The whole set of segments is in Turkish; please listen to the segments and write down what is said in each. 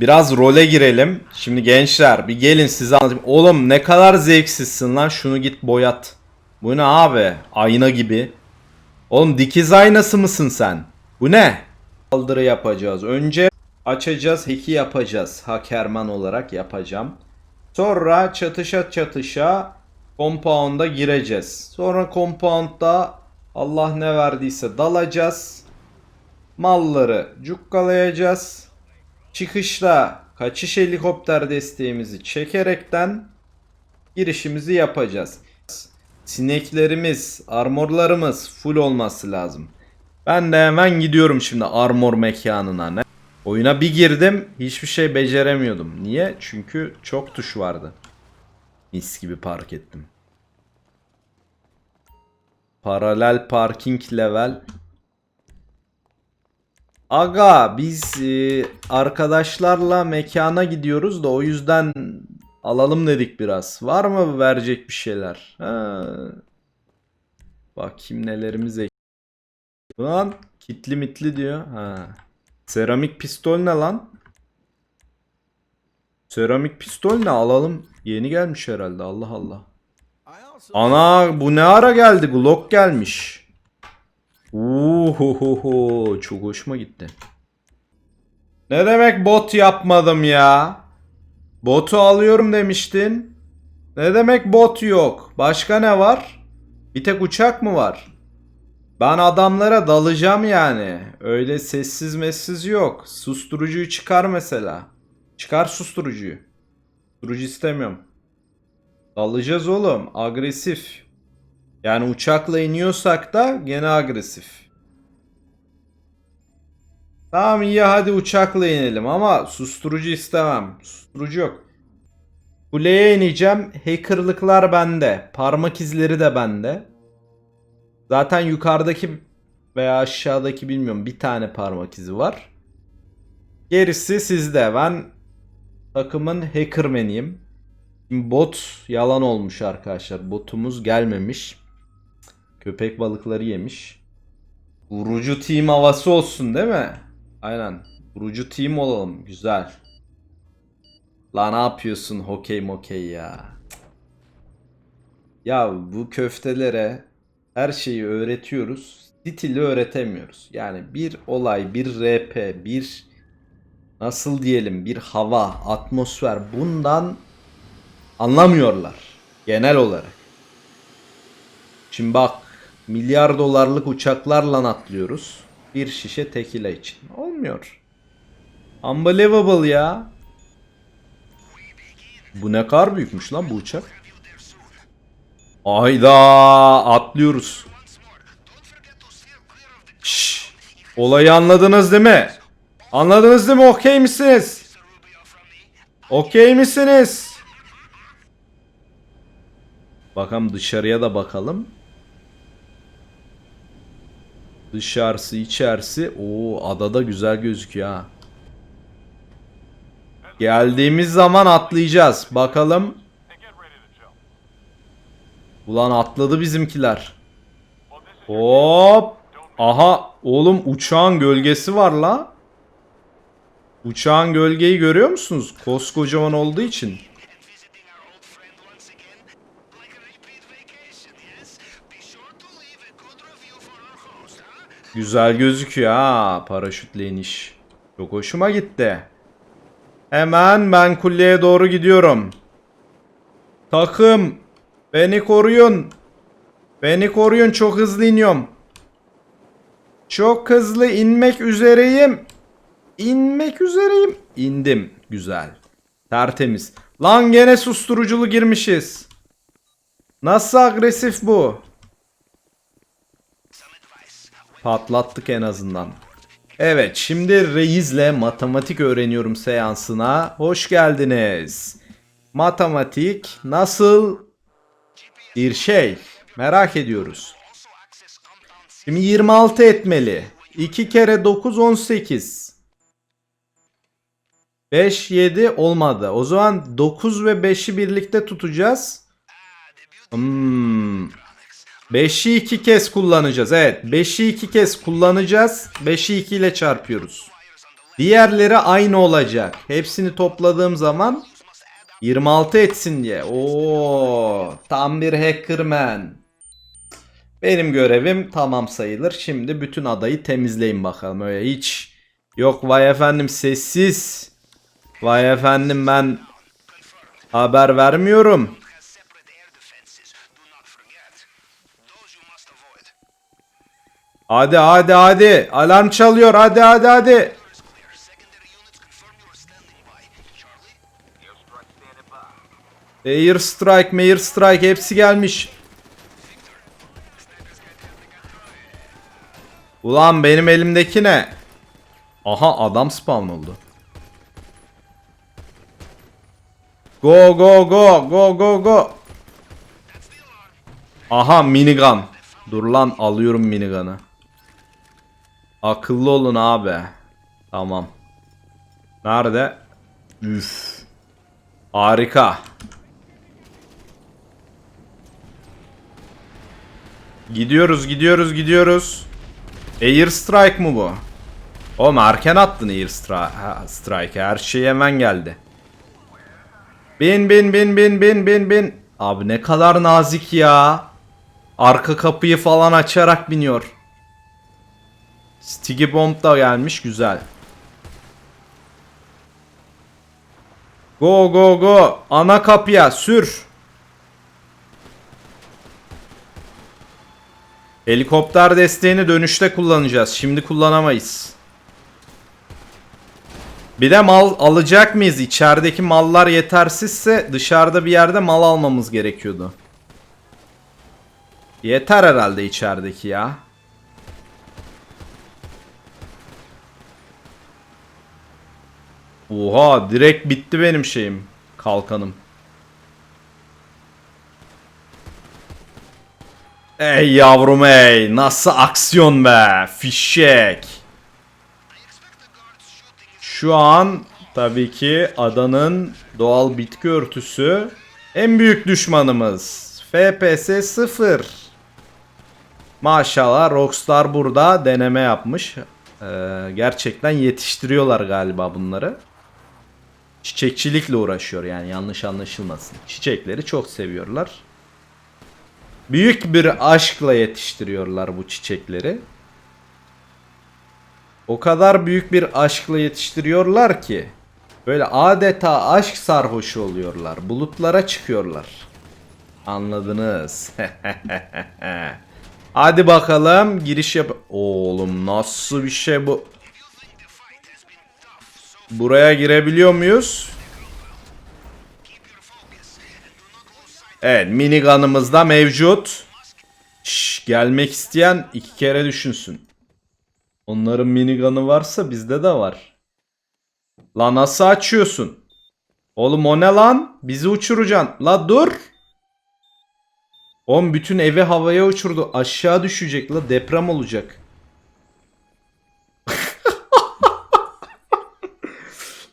Biraz role girelim. Şimdi gençler bir gelin size anlatayım. Oğlum ne kadar zevksizsin lan şunu git boyat. Bu ne abi? Ayna gibi. Oğlum dikiz aynası mısın sen? Bu ne? Saldırı yapacağız. Önce açacağız, hack'i yapacağız. Hakerman olarak yapacağım. Sonra çatışa çatışa compound'a gireceğiz. Sonra compound'da Allah ne verdiyse dalacağız. Malları cukkalayacağız. Çıkışta kaçış helikopter desteğimizi çekerekten girişimizi yapacağız. Sineklerimiz, armorlarımız full olması lazım. Ben de hemen gidiyorum şimdi armor mekanına. Oyuna bir girdim hiçbir şey beceremiyordum. Niye? Çünkü çok tuş vardı. Mis gibi park ettim. Paralel parking level. Aga biz e, arkadaşlarla mekana gidiyoruz da o yüzden alalım dedik biraz. Var mı verecek bir şeyler? Ha. Bakayım nelerimiz ek- Lan kitli mitli diyor. Ha. Seramik pistol ne lan? Seramik pistol ne alalım? Yeni gelmiş herhalde Allah Allah. Ana bu ne ara geldi? Glock gelmiş. Uhuhuhu çok hoşuma gitti. Ne demek bot yapmadım ya? Botu alıyorum demiştin. Ne demek bot yok? Başka ne var? Bir tek uçak mı var? Ben adamlara dalacağım yani. Öyle sessiz messiz yok. Susturucuyu çıkar mesela. Çıkar susturucuyu. Susturucu istemiyorum. Dalacağız oğlum. Agresif. Yani uçakla iniyorsak da gene agresif. Tamam iyi hadi uçakla inelim ama susturucu istemem. Susturucu yok. Kuleye ineceğim. Hackerlıklar bende. Parmak izleri de bende. Zaten yukarıdaki veya aşağıdaki bilmiyorum bir tane parmak izi var. Gerisi sizde. Ben takımın hackermaniyim. Şimdi Bot yalan olmuş arkadaşlar. Botumuz gelmemiş. Köpek balıkları yemiş. Vurucu team havası olsun değil mi? Aynen. Vurucu team olalım. Güzel. La ne yapıyorsun hokey mokey ya. Ya bu köftelere her şeyi öğretiyoruz. Stili öğretemiyoruz. Yani bir olay, bir RP, bir nasıl diyelim bir hava, atmosfer bundan anlamıyorlar genel olarak. Şimdi bak milyar dolarlık uçaklarla atlıyoruz. Bir şişe tekila için. Olmuyor. Unbelievable ya. Bu ne kadar büyükmüş lan bu uçak. Ayda atlıyoruz. Şşş. Olayı anladınız değil mi? Anladınız değil mi? Okey misiniz? Okey misiniz? Bakalım dışarıya da bakalım. Dışarısı içerisi. Oo adada güzel gözüküyor ha. Geldiğimiz zaman atlayacağız. Bakalım. Ulan atladı bizimkiler. Hop. Aha oğlum uçağın gölgesi var la. Uçağın gölgeyi görüyor musunuz? Koskocaman olduğu için. Güzel gözüküyor ha paraşütle iniş. Çok hoşuma gitti. Hemen ben kulleye doğru gidiyorum. Takım beni koruyun. Beni koruyun çok hızlı iniyorum. Çok hızlı inmek üzereyim. İnmek üzereyim. İndim. Güzel. Tertemiz. Lan gene susturuculu girmişiz. Nasıl agresif bu? Patlattık en azından. Evet şimdi Reis'le matematik öğreniyorum seansına. Hoş geldiniz. Matematik nasıl bir şey? Merak ediyoruz. Şimdi 26 etmeli. 2 kere 9 18. 5 7 olmadı. O zaman 9 ve 5'i birlikte tutacağız. Hmm. 5'i 2 kez kullanacağız. Evet. 5'i 2 kez kullanacağız. 5'i 2 ile çarpıyoruz. Diğerleri aynı olacak. Hepsini topladığım zaman 26 etsin diye. Oo, tam bir hackerman. Benim görevim tamam sayılır. Şimdi bütün adayı temizleyin bakalım. Öyle hiç yok vay efendim sessiz. Vay efendim ben haber vermiyorum. Hadi hadi hadi. Alarm çalıyor. Hadi hadi hadi. Air strike, Mayor strike hepsi gelmiş. Ulan benim elimdeki ne? Aha adam spawn oldu. Go go go go go go. Aha minigun. Dur lan alıyorum minigun'ı. Akıllı olun abi. Tamam. Nerede? Üf. Harika. Gidiyoruz gidiyoruz gidiyoruz. Air strike mı bu? Oğlum erken attın air stri- strike. Her şey hemen geldi. Bin bin bin bin bin bin bin. Abi ne kadar nazik ya. Arka kapıyı falan açarak biniyor. Sticky bomb da gelmiş güzel. Go go go. Ana kapıya sür. Helikopter desteğini dönüşte kullanacağız. Şimdi kullanamayız. Bir de mal alacak mıyız? İçerideki mallar yetersizse dışarıda bir yerde mal almamız gerekiyordu. Yeter herhalde içerideki ya. Oha direkt bitti benim şeyim. Kalkanım. Ey yavrum ey nasıl aksiyon be fişek. Şu an tabii ki adanın doğal bitki örtüsü en büyük düşmanımız. FPS 0. Maşallah Rockstar burada deneme yapmış. Ee, gerçekten yetiştiriyorlar galiba bunları. Çiçekçilikle uğraşıyor yani yanlış anlaşılmasın. Çiçekleri çok seviyorlar. Büyük bir aşkla yetiştiriyorlar bu çiçekleri. O kadar büyük bir aşkla yetiştiriyorlar ki böyle adeta aşk sarhoşu oluyorlar. Bulutlara çıkıyorlar. Anladınız. Hadi bakalım giriş yap. Oğlum nasıl bir şey bu? Buraya girebiliyor muyuz? Evet minigunımız da mevcut. Şş, gelmek isteyen iki kere düşünsün. Onların minigun'ı varsa bizde de var. La nasıl açıyorsun? Oğlum o ne lan? Bizi uçuracaksın. La dur. Oğlum bütün evi havaya uçurdu. Aşağı düşecek la deprem olacak.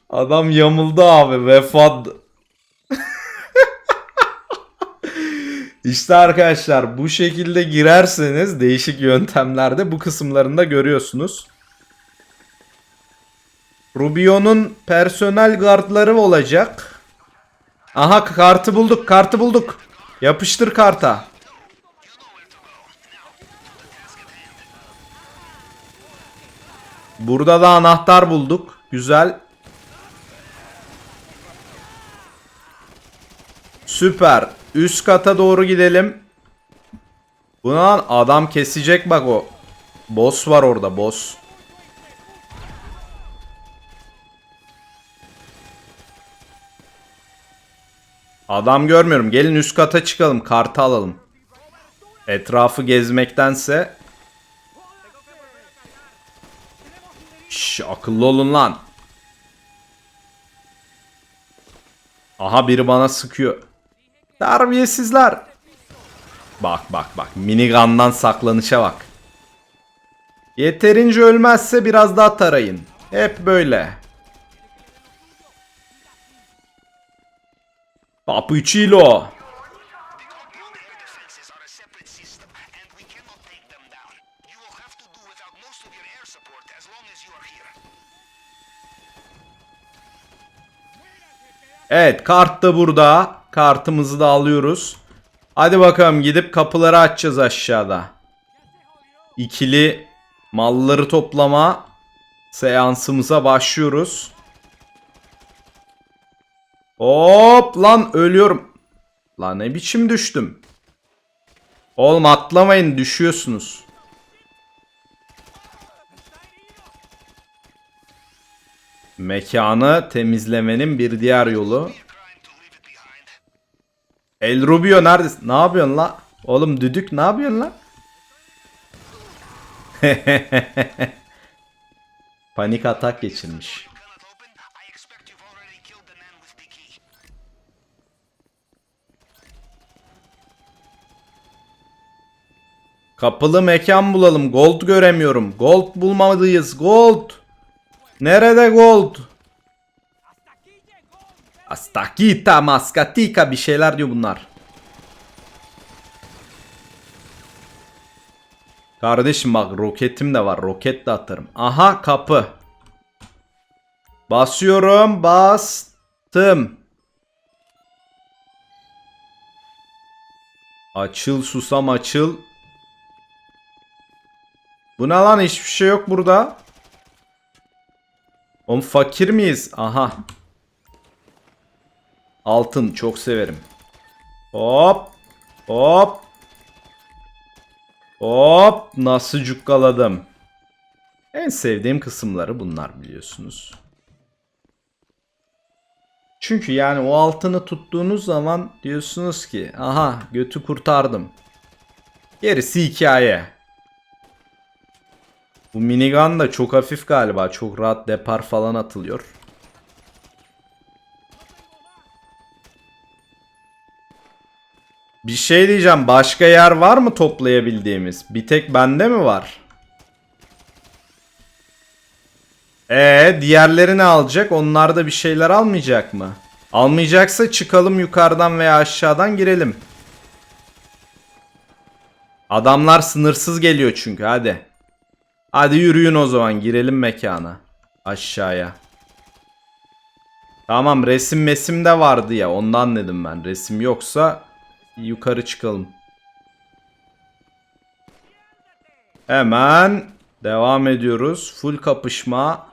Adam yamuldu abi vefat. İşte arkadaşlar bu şekilde girerseniz değişik yöntemlerde bu kısımlarında görüyorsunuz. Rubio'nun personel gardları olacak. Aha kartı bulduk kartı bulduk. Yapıştır karta. Burada da anahtar bulduk. Güzel. Süper. Üst kata doğru gidelim. Buna adam kesecek bak o. Boss var orada boss. Adam görmüyorum. Gelin üst kata çıkalım. Kartı alalım. Etrafı gezmektense. Şş, akıllı olun lan. Aha biri bana sıkıyor. Terbiyesizler. Bak bak bak. Minigandan saklanışa bak. Yeterince ölmezse biraz daha tarayın. Hep böyle. Papuçilo. Evet kart da burada. Kartımızı da alıyoruz. Hadi bakalım gidip kapıları açacağız aşağıda. İkili malları toplama seansımıza başlıyoruz. Hop lan ölüyorum. Lan ne biçim düştüm. Oğlum atlamayın düşüyorsunuz. Mekanı temizlemenin bir diğer yolu. El Rubio neredesin? Ne yapıyorsun la? Oğlum düdük ne yapıyorsun la? Panik atak geçirmiş. Kapılı mekan bulalım. Gold göremiyorum. Gold bulmalıyız. Gold. Nerede gold? Astakita, maskatika bir şeyler diyor bunlar. Kardeşim bak roketim de var. Roket de atarım. Aha kapı. Basıyorum. Bastım. Açıl susam açıl. Bu ne lan hiçbir şey yok burada. Oğlum fakir miyiz? Aha. Altın çok severim. Hop. Hop. Hop. Nasıl cukkaladım. En sevdiğim kısımları bunlar biliyorsunuz. Çünkü yani o altını tuttuğunuz zaman diyorsunuz ki aha götü kurtardım. Gerisi hikaye. Bu minigun da çok hafif galiba. Çok rahat depar falan atılıyor. Bir şey diyeceğim. Başka yer var mı toplayabildiğimiz? Bir tek bende mi var? Ee, diğerleri ne alacak? Onlar da bir şeyler almayacak mı? Almayacaksa çıkalım yukarıdan veya aşağıdan girelim. Adamlar sınırsız geliyor çünkü hadi. Hadi yürüyün o zaman girelim mekana. Aşağıya. Tamam resim mesim de vardı ya ondan dedim ben. Resim yoksa yukarı çıkalım. Hemen devam ediyoruz. Full kapışma.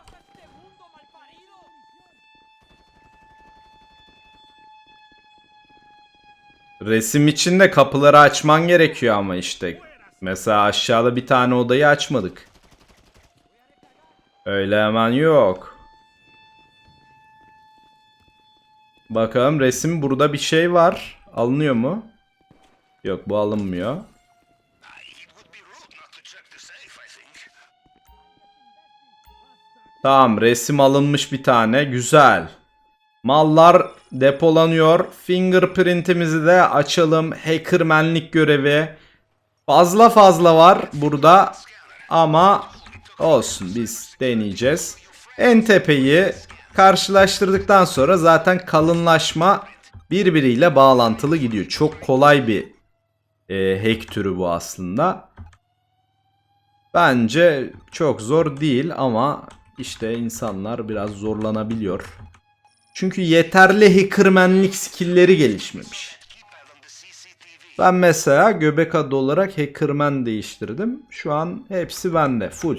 Resim için de kapıları açman gerekiyor ama işte. Mesela aşağıda bir tane odayı açmadık. Öyle hemen yok. Bakalım resim burada bir şey var. Alınıyor mu? Yok bu alınmıyor. Tamam resim alınmış bir tane. Güzel. Mallar depolanıyor. Fingerprint'imizi de açalım. Hackermenlik görevi. Fazla fazla var burada. Ama olsun biz deneyeceğiz. En tepeyi karşılaştırdıktan sonra zaten kalınlaşma birbiriyle bağlantılı gidiyor. Çok kolay bir e, hack türü bu aslında. Bence çok zor değil ama işte insanlar biraz zorlanabiliyor. Çünkü yeterli hackermenlik skill'leri gelişmemiş. Ben mesela göbek adı olarak hackerman değiştirdim. Şu an hepsi bende full.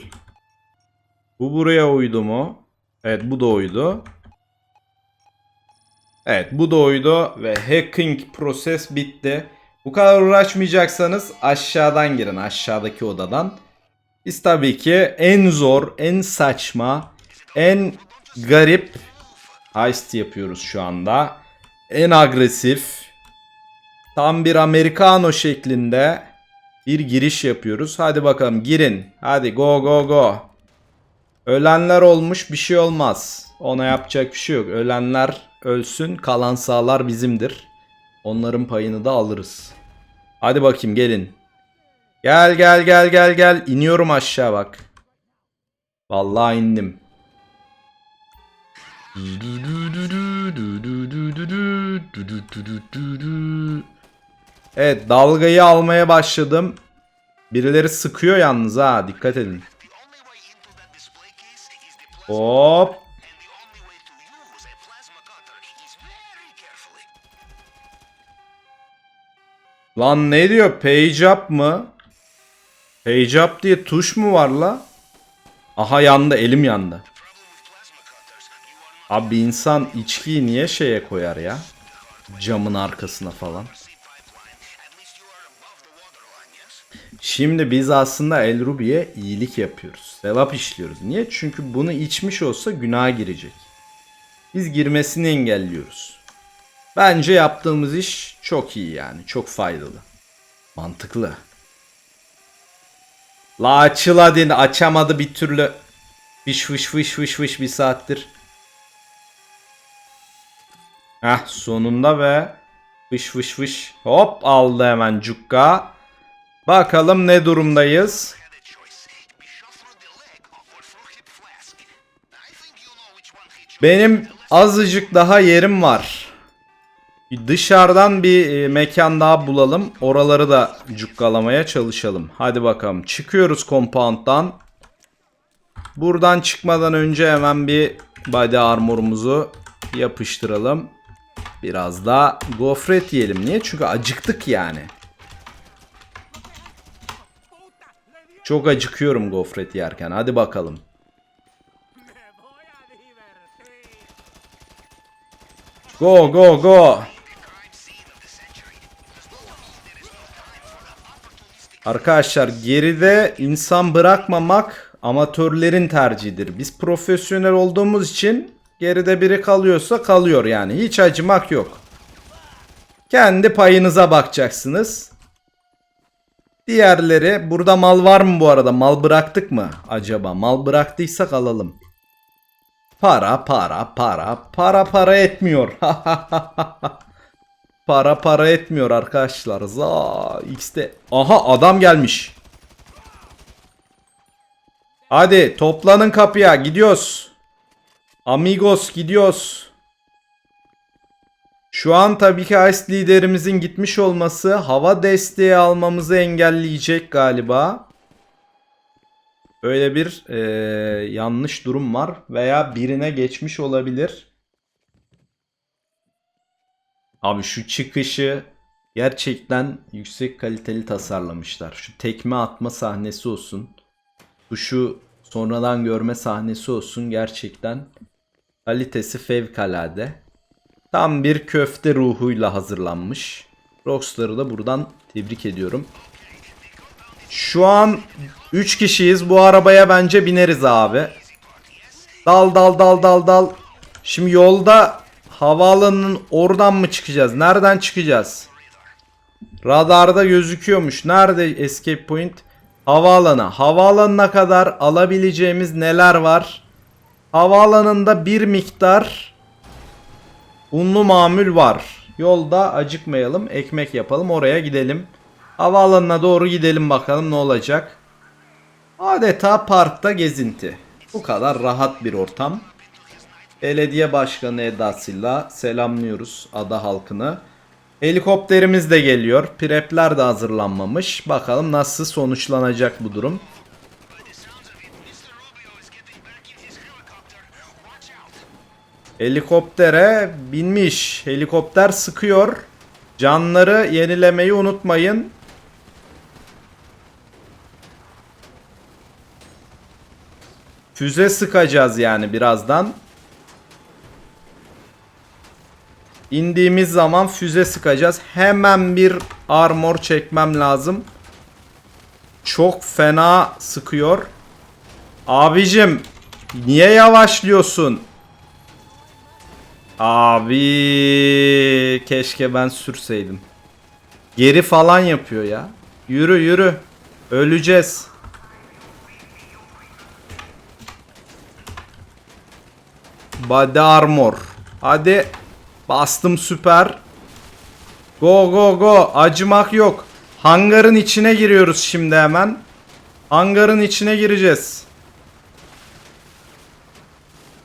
Bu buraya uydu mu? Evet bu da uydu. Evet bu da uydu ve hacking proses bitti. Bu kadar uğraşmayacaksanız aşağıdan girin aşağıdaki odadan. Biz tabii ki en zor, en saçma, en garip heist yapıyoruz şu anda. En agresif, Tam bir Americano şeklinde bir giriş yapıyoruz. Hadi bakalım girin. Hadi go go go. Ölenler olmuş bir şey olmaz. Ona yapacak bir şey yok. Ölenler ölsün. Kalan sağlar bizimdir. Onların payını da alırız. Hadi bakayım gelin. Gel gel gel gel gel. İniyorum aşağı bak. Vallahi indim. Evet dalgayı almaya başladım. Birileri sıkıyor yalnız ha dikkat edin. The Lan ne diyor? Page mı? Page diye tuş mu var la? Aha yandı elim yandı. Abi insan içkiyi niye şeye koyar ya? Camın arkasına falan. Şimdi biz aslında El Rubi'ye iyilik yapıyoruz. Sevap işliyoruz. Niye? Çünkü bunu içmiş olsa günaha girecek. Biz girmesini engelliyoruz. Bence yaptığımız iş çok iyi yani. Çok faydalı. Mantıklı. La açıl hadi. Açamadı bir türlü. Fış fış fış fış fış bir saattir. Heh sonunda ve fış fış fış. Hop aldı hemen cukka. Bakalım ne durumdayız. Benim azıcık daha yerim var. Dışarıdan bir e, mekan daha bulalım. Oraları da cukkalamaya çalışalım. Hadi bakalım. Çıkıyoruz compound'dan. Buradan çıkmadan önce hemen bir body armor'umuzu yapıştıralım. Biraz da gofret yiyelim. Niye? Çünkü acıktık yani. Çok acıkıyorum gofret yerken. Hadi bakalım. Go go go. Arkadaşlar geride insan bırakmamak amatörlerin tercihidir. Biz profesyonel olduğumuz için geride biri kalıyorsa kalıyor yani. Hiç acımak yok. Kendi payınıza bakacaksınız. Diğerleri burada mal var mı bu arada? Mal bıraktık mı acaba? Mal bıraktıysak alalım. Para para para para para etmiyor. para para etmiyor arkadaşlar. Za X'te. Aha adam gelmiş. Hadi toplanın kapıya gidiyoruz. Amigos gidiyoruz. Şu an tabii ki Ice liderimizin gitmiş olması hava desteği almamızı engelleyecek galiba. Böyle bir eee, yanlış durum var veya birine geçmiş olabilir. Abi şu çıkışı gerçekten yüksek kaliteli tasarlamışlar. Şu tekme atma sahnesi olsun. Tuşu sonradan görme sahnesi olsun. Gerçekten kalitesi fevkalade. Tam bir köfte ruhuyla hazırlanmış. Rockstar'ı da buradan tebrik ediyorum. Şu an 3 kişiyiz. Bu arabaya bence bineriz abi. Dal dal dal dal dal. Şimdi yolda havaalanının oradan mı çıkacağız? Nereden çıkacağız? Radarda gözüküyormuş. Nerede escape point? Havaalanı. Havaalanına kadar alabileceğimiz neler var? Havaalanında bir miktar unlu mamül var. Yolda acıkmayalım. Ekmek yapalım. Oraya gidelim. Havaalanına doğru gidelim bakalım ne olacak. Adeta parkta gezinti. Bu kadar rahat bir ortam. Belediye Başkanı edasıyla selamlıyoruz ada halkını. Helikopterimiz de geliyor. Prepler de hazırlanmamış. Bakalım nasıl sonuçlanacak bu durum. Helikoptere binmiş. Helikopter sıkıyor. Canları yenilemeyi unutmayın. Füze sıkacağız yani birazdan. İndiğimiz zaman füze sıkacağız. Hemen bir armor çekmem lazım. Çok fena sıkıyor. Abicim niye yavaşlıyorsun? Abi keşke ben sürseydim. Geri falan yapıyor ya. Yürü yürü. Öleceğiz. Body armor. Hadi. Bastım süper. Go go go. Acımak yok. Hangarın içine giriyoruz şimdi hemen. Hangarın içine gireceğiz.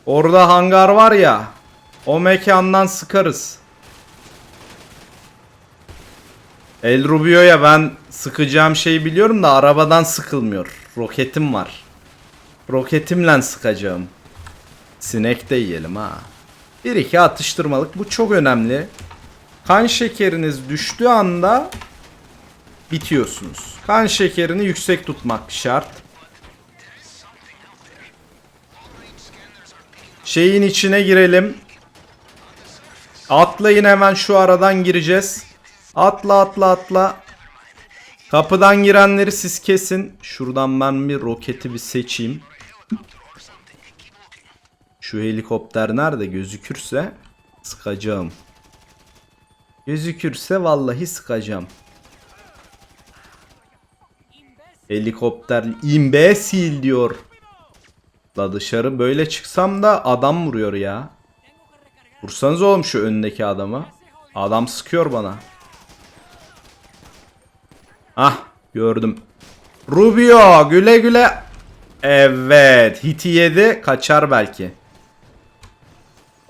Orada hangar var ya. O mekandan sıkarız. El Rubio'ya ben sıkacağım şeyi biliyorum da arabadan sıkılmıyor. Roketim var. Roketimle sıkacağım. Sinek de yiyelim ha. Bir iki atıştırmalık. Bu çok önemli. Kan şekeriniz düştüğü anda bitiyorsunuz. Kan şekerini yüksek tutmak şart. Şeyin içine girelim. Atlayın hemen şu aradan gireceğiz. Atla atla atla. Kapıdan girenleri siz kesin. Şuradan ben bir roketi bir seçeyim. Şu helikopter nerede gözükürse sıkacağım. Gözükürse vallahi sıkacağım. Helikopter imbesil diyor. La dışarı böyle çıksam da adam vuruyor ya. Vursanız oğlum şu önündeki adamı. Adam sıkıyor bana. Ah gördüm. Rubio güle güle. Evet hiti yedi kaçar belki.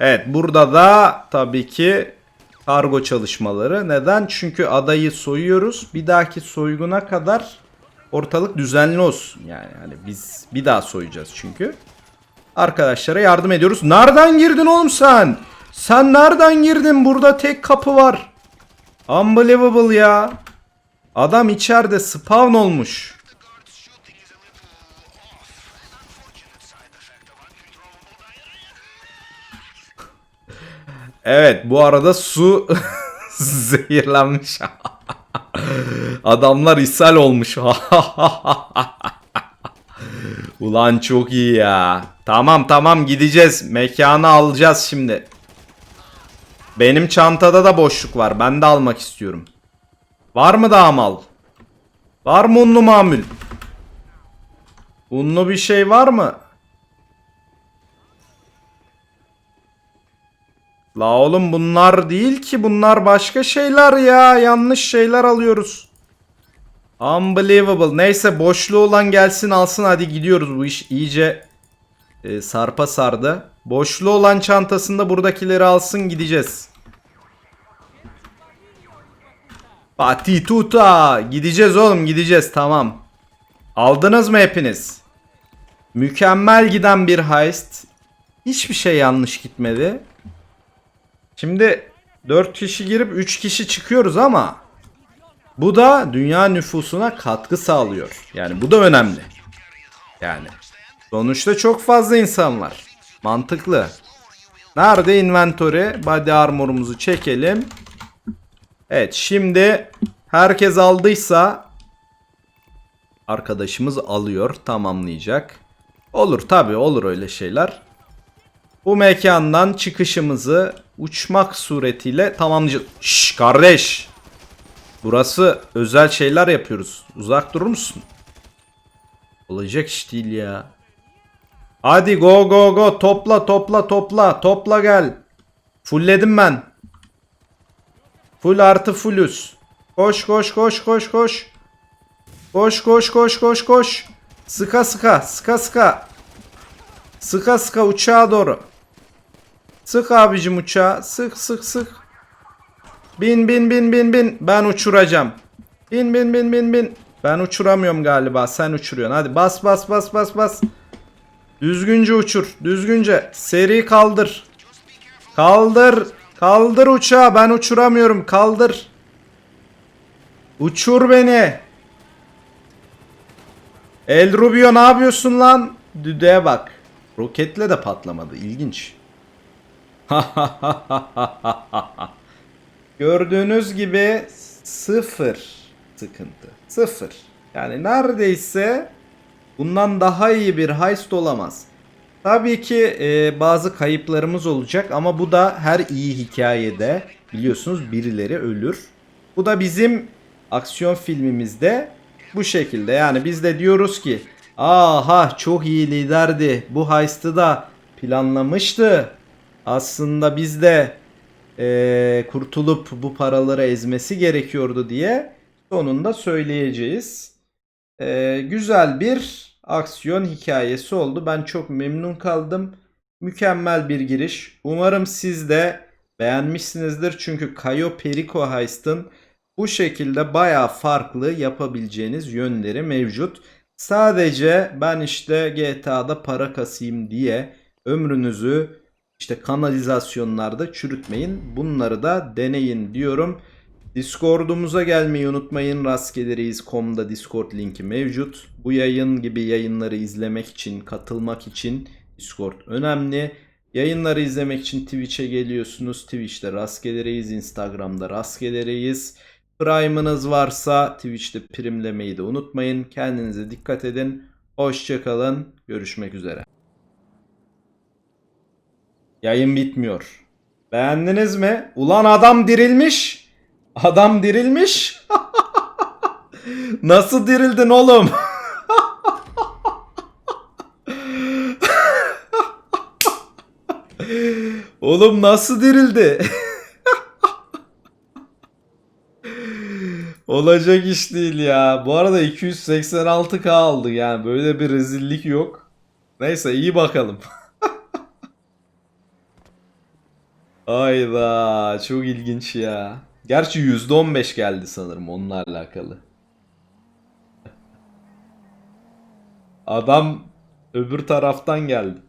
Evet burada da tabii ki kargo çalışmaları. Neden? Çünkü adayı soyuyoruz. Bir dahaki soyguna kadar ortalık düzenli olsun. Yani hani biz bir daha soyacağız çünkü. Arkadaşlara yardım ediyoruz. Nereden girdin oğlum sen? Sen nereden girdin? Burada tek kapı var. Unbelievable ya. Adam içeride spawn olmuş. Evet bu arada su zehirlenmiş. Adamlar ishal olmuş. Ulan çok iyi ya. Tamam tamam gideceğiz. Mekanı alacağız şimdi. Benim çantada da boşluk var. Ben de almak istiyorum. Var mı daha mal? Var mı unlu mamül? Unlu bir şey var mı? La oğlum bunlar değil ki bunlar başka şeyler ya. Yanlış şeyler alıyoruz. Unbelievable. Neyse boşluğu olan gelsin alsın hadi gidiyoruz. Bu iş iyice e, sarpa sardı. Boşluğu olan çantasında buradakileri alsın gideceğiz. Patituta. Gideceğiz oğlum gideceğiz tamam. Aldınız mı hepiniz? Mükemmel giden bir heist. Hiçbir şey yanlış gitmedi. Şimdi 4 kişi girip 3 kişi çıkıyoruz ama bu da dünya nüfusuna katkı sağlıyor. Yani bu da önemli. Yani sonuçta çok fazla insan var. Mantıklı. Nerede inventory? Body armor'umuzu çekelim. Evet şimdi herkes aldıysa arkadaşımız alıyor tamamlayacak. Olur tabi olur öyle şeyler. Bu mekandan çıkışımızı uçmak suretiyle tamamlayacağız. Şşş kardeş. Burası özel şeyler yapıyoruz. Uzak durur musun? Olacak iş değil ya. Hadi go go go topla topla topla topla gel. Fullledim ben. Full artı fullüz. Koş koş koş koş koş. Koş koş koş koş koş. Sıka sıka sıka sıka. Sıka sıka uçağa doğru. Sık abicim uçağa. Sık sık sık. Bin bin bin bin bin. Ben uçuracağım. Bin bin bin bin bin. Ben uçuramıyorum galiba. Sen uçuruyorsun. Hadi bas bas bas bas bas. Düzgünce uçur. Düzgünce. Seri kaldır. Kaldır. Kaldır uçağı. Ben uçuramıyorum. Kaldır. Uçur beni. El Rubio ne yapıyorsun lan? Düdüğe bak. Roketle de patlamadı. İlginç. Gördüğünüz gibi sıfır sıkıntı. Sıfır. Yani neredeyse bundan daha iyi bir heist olamaz. Tabii ki e, bazı kayıplarımız olacak ama bu da her iyi hikayede biliyorsunuz birileri ölür. Bu da bizim aksiyon filmimizde bu şekilde. Yani biz de diyoruz ki aha çok iyi liderdi. Bu heist'i da planlamıştı. Aslında biz de e, kurtulup bu paraları ezmesi gerekiyordu diye sonunda söyleyeceğiz. E, güzel bir aksiyon hikayesi oldu. Ben çok memnun kaldım. Mükemmel bir giriş. Umarım siz de beğenmişsinizdir. Çünkü Cayo Perico Heist'ın bu şekilde bayağı farklı yapabileceğiniz yönleri mevcut. Sadece ben işte GTA'da para kasayım diye ömrünüzü işte kanalizasyonlarda çürütmeyin. Bunları da deneyin diyorum. Discord'umuza gelmeyi unutmayın. Rastgeleriyiz.com'da Discord linki mevcut. Bu yayın gibi yayınları izlemek için, katılmak için Discord önemli. Yayınları izlemek için Twitch'e geliyorsunuz. Twitch'te Rastgeleriyiz, Instagram'da Rastgeleriyiz. Prime'ınız varsa Twitch'te primlemeyi de unutmayın. Kendinize dikkat edin. Hoşçakalın. Görüşmek üzere. Yayın bitmiyor. Beğendiniz mi? Ulan adam dirilmiş. Adam dirilmiş. Nasıl dirildin oğlum? oğlum nasıl dirildi? Olacak iş değil ya. Bu arada 286k aldı yani böyle bir rezillik yok. Neyse iyi bakalım. Ayda çok ilginç ya. Gerçi %15 geldi sanırım onunla alakalı. Adam öbür taraftan geldi.